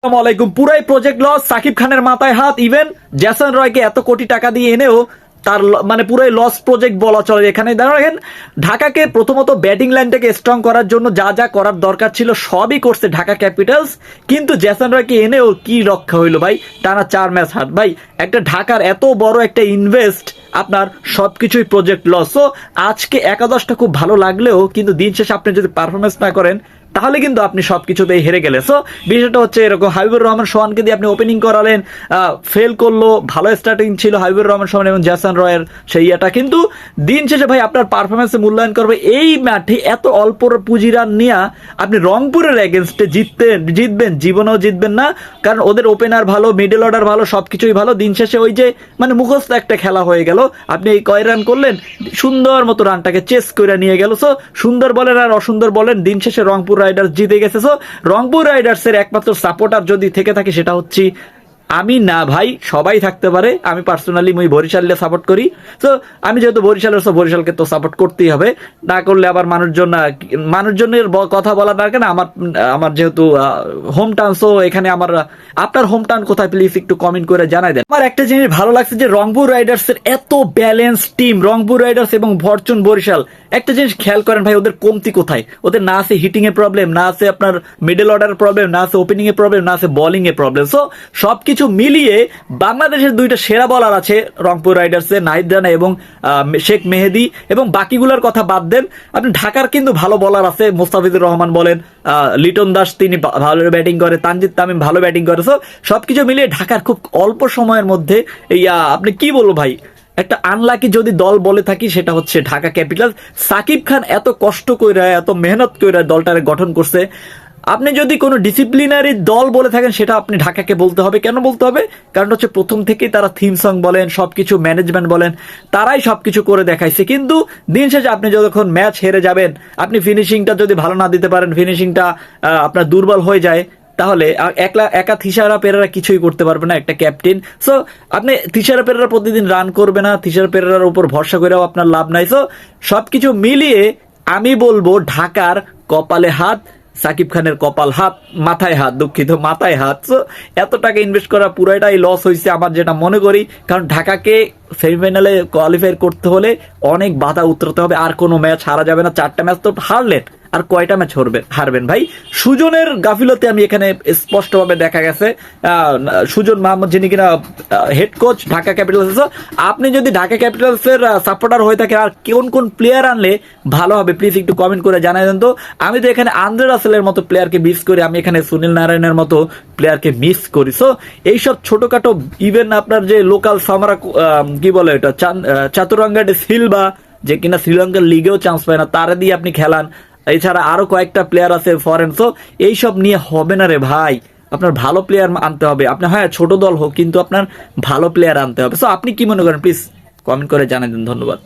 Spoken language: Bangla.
আসসালামু আলাইকুম পুরাই প্রজেক্ট লস সাকিব খানের মাথায় হাত। ইভেন জ্যাসন রয়কে এত কোটি টাকা দিয়ে এনেও তার মানে পুরাই লস প্রজেক্ট বলা চলে। এখানে দেখেন, ঢাকাকে প্রথমত ব্যাটিং লাইনটাকে স্ট্রং করার জন্য যা যা করার দরকার ছিল সবই করছে ঢাকা ক্যাপিটালস কিন্তু জ্যাসন রয়কে এনেও কি রক্ষা হইল ভাই? টানা চার ম্যাচ হাত ভাই, একটা ঢাকার এত বড় একটা ইনভেস্ট আপনার সবকিছুই প্রজেক্ট লস তো আজকে একাদশটা খুব ভালো লাগলেও কিন্তু দিন শেষে আপনি যদি পারফরমেন্স না করেন, তাহলে কিন্তু আপনি সবকিছুতেই হেরে গেলে সো বিষয়টা হচ্ছে এরকম, হাবিবুর রহমান সোহানকে দিয়ে আপনি ওপেনিং করালেন ফেল করল, ভালো স্টার্টিং ছিল হাবিবুর রহমান সোহান এবং জ্যাসান রয়ের সেই ইয়েটা। কিন্তু দিন শেষে ভাই আপনার পারফরমেন্সে মূল্যায়ন করবে এই মাঠে এত অল্প পুঁজি রান নিয়ে, আপনি রংপুরের এগেনস্টে জিততে জিতবেন, জীবনেও জিতবেন না। কারণ ওদের ওপেনার ভালো মিডল অর্ডার ভালো, সবকিছুই ভালো। দিন শেষে ওই যে মানে মুখস্থ একটা খেলা হয়ে গেল। আপনি এই কয় রান করলেন? সুন্দর মতো রানটাকে চেস করে নিয়ে গেল, সো সুন্দর বলেন আর অসুন্দর বলেন, দিন শেষে রংপুর রাইডার্স জিতে গেছে, সো রংপুর রাইডার্সের একমাত্র সাপোর্টার যদি থেকে থাকে সেটা হচ্ছে আমি না ভাই, সবাই থাকতে পারে। আমি পার্সোনালি মুই বরিশালে সাপোর্ট করি। তো আমি যেহেতু বরিশালের সব বরিশালকে তো সাপোর্ট করতেই হবে। না করলে আবার মানুষজন মানুষজনের কথা বলা না আমার আমার যেহেতু হোম টাউন সো এখানে আমার, আপনার হোম টাউন কোথায়? প্লিজ একটু কমেন্ট করে জানাই দেন। আমার একটা জিনিস ভালো লাগছে যে, রংপুর রাইডার্স এর এত ব্যালেন্স টিম রংপুর রাইডার্স এবং ফরচুন বরিশাল। একটা জিনিস খেয়াল করেন ভাই, ওদের কমতি কোথায়? ওদের না আছে হিটিং এর প্রবলেম না আছে আপনার মিডল অর্ডার প্রবলেম না আছে ওপেনিং এর প্রবলেম না আছে বোলিং এর প্রবলেম সো সবকিছু মিলিয়ে বাংলাদেশের দুইটা সেরা বলার আছে, রংপুর রাইডার্স নাহিদ রানা এবং শেখ মেহেদি এবং বাকিগুলোর কথা বাদ দেন। আপনি ঢাকার কিন্তু ভালো বলার আছে, মোস্তাফিজুর রহমান বলেন লিটন দাস তিনি ভালো ব্যাটিং করে, তানজিদ তামিম ভালো ব্যাটিং করে। সো সবকিছু মিলিয়ে ঢাকার খুব অল্প সময়ের মধ্যে এই আপনি কি বলব ভাই? একটা আনলাকি যদি দল বলে থাকি, সেটা হচ্ছে ঢাকা ক্যাপিটাল সাকিব খান এত কষ্ট কইরা, এত মেহনত কইরা দলটারে গঠন করছে। আপনি যদি কোনো ডিসিপ্লিনারি দল বলে থাকেন, সেটা আপনি ঢাকাকে বলতে হবে। কেন বলতে হবে? কারণ হচ্ছে প্রথম থেকেই তারা থিম সং বলেন সব কিছু ম্যানেজমেন্ট বলেন, তারাই সব কিছু করে দেখাইছে। কিন্তু দিন শেষে আপনি যতক্ষণ ম্যাচ হেরে যাবেন, আপনি ফিনিশিংটা যদি ভালো না দিতে পারেন ফিনিশিংটা আপনার দুর্বল হয়ে যায়, তাহলে একলা, একা থিসারা পেরেরা কিছুই করতে পারবে না একটা ক্যাপ্টেন সো আপনি থিসারা পেরেরা প্রতিদিন রান করবে না থিসারা পেরেরার উপর ভরসা করেও আপনার লাভ নাই। সো সবকিছু মিলিয়ে আমি বলব ঢাকার কপালে হাত সাকিব খানের কপাল, হাত, মাথায় হাত, দুঃখিত, মাথায় হাত। সো এত টাকা ইনভেস্ট করা পুরোটাই লস হয়েছে আমার যেটা মনে করি। কারণ ঢাকাকে সেমিফাইনালে কোয়ালিফাই করতে হলে অনেক বাধা উতরাতে হবে, আর কোনো ম্যাচ হারা যাবে না। চারটা ম্যাচ তো হারলেন। আর কয়টা ম্যাচ হারবেন হারবেন? ভাই সুজনের গাফিলতে আমি এখানে স্পষ্টভাবে দেখা গেছে। সুজন মাহমুদ যিনি কিনা হেড কোচ ঢাকা ক্যাপিটালস আপনি যদি ঢাকা ক্যাপিটালস এর সাপোর্টার হয়ে থাকে আর কোন কোন প্লেয়ার আনলে ভালো হবে প্লিজ একটু কমেন্ট করে জানাই দেন তো। আমি তো এখানে আন্দ্রে রাসেলের মতো প্লেয়ারকে মিস করি আমি এখানে সুনীল নারায়ণের মতো প্লেয়ারকে মিস করি। সো এইসব ছোটখাটো ইভেন আপনার যে লোকাল সামারা কি বলে এটা চান- আহ, সিলভা যে কিনা শ্রীলঙ্কার লিগেও চান্স পায় না তারা দিয়ে আপনি খেলান। এছাড়া আরও কয়েকটা প্লেয়ার আছে ফরেন সো এইসব নিয়ে হবে না রে ভাই। আপনার ভালো প্লেয়ার আনতে হবে। আপনার হ্যাঁ ছোট দল হোক, কিন্তু আপনার ভালো প্লেয়ার আনতে হবে। সো আপনি কি মনে করেন? প্লিজ কমেন্ট করে জানাই দিন। ধন্যবাদ।